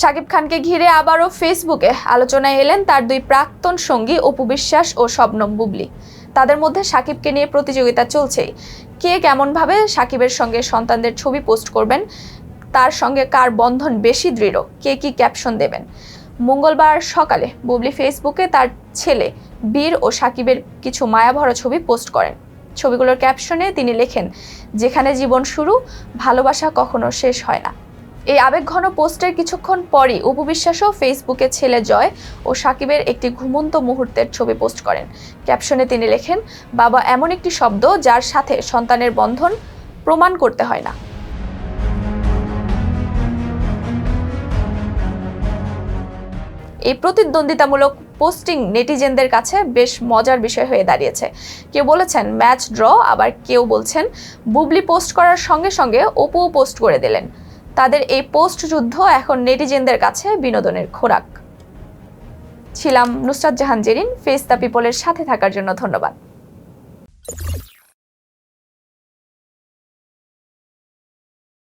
শাকিব খানকে ঘিরে আবারও ফেসবুকে আলোচনায় এলেন তার দুই প্রাক্তন সঙ্গী অপু বিশ্বাস ও শবনম বুবলি। তাদের মধ্যে শাকিবকে নিয়ে প্রতিযোগিতা চলছেই কে কেমনভাবে শাকিবের সঙ্গে সন্তানদের ছবি পোস্ট করবেন, তার সঙ্গে কার বন্ধন বেশি দৃঢ়, কে কি ক্যাপশন দেবেন? মঙ্গলবার সকালে বুবলি ফেসবুকে তার ছেলে বীর ও সাকিবের কিছু মায়াভরা ছবি পোস্ট করেন। ছবিগুলোর ক্যাপশনে তিনি লেখেন, যেখানে জীবন শুরু, ভালোবাসা কখনো শেষ হয় না। এই আবেগঘন পোস্টের কিছুক্ষণ পরই উপবিশ্বাসও ফেসবুকে ছেলে জয় ও সাকিবের একটি ঘুমন্ত মুহূর্তের ছবি পোস্ট করেন। ক্যাপশনে তিনি লেখেন, বাবা এমন একটি শব্দ যার সাথে সন্তানের বন্ধন প্রমাণ করতে হয় না। এই প্রতিদ্বন্দ্বিতামূলক পোস্টিং নেটিজেনদের কাছে বেশ মজার বিষয় হয়ে দাঁড়িয়েছে। কেউ বলেছেন, ম্যাচ ড্র। আবার কেউ বলছেন, বুবলি পোস্ট করার সঙ্গে সঙ্গে অপুও পোস্ট করে দিলেন। তাদের এই পোস্ট যুদ্ধ এখন নেটিজেনদের কাছে বিনোদনের খোরাক। ছিলাম নুসরাত জাহান জেরিন ফেস দ্য পিপলের সাথে থাকার জন্য ধন্যবাদ।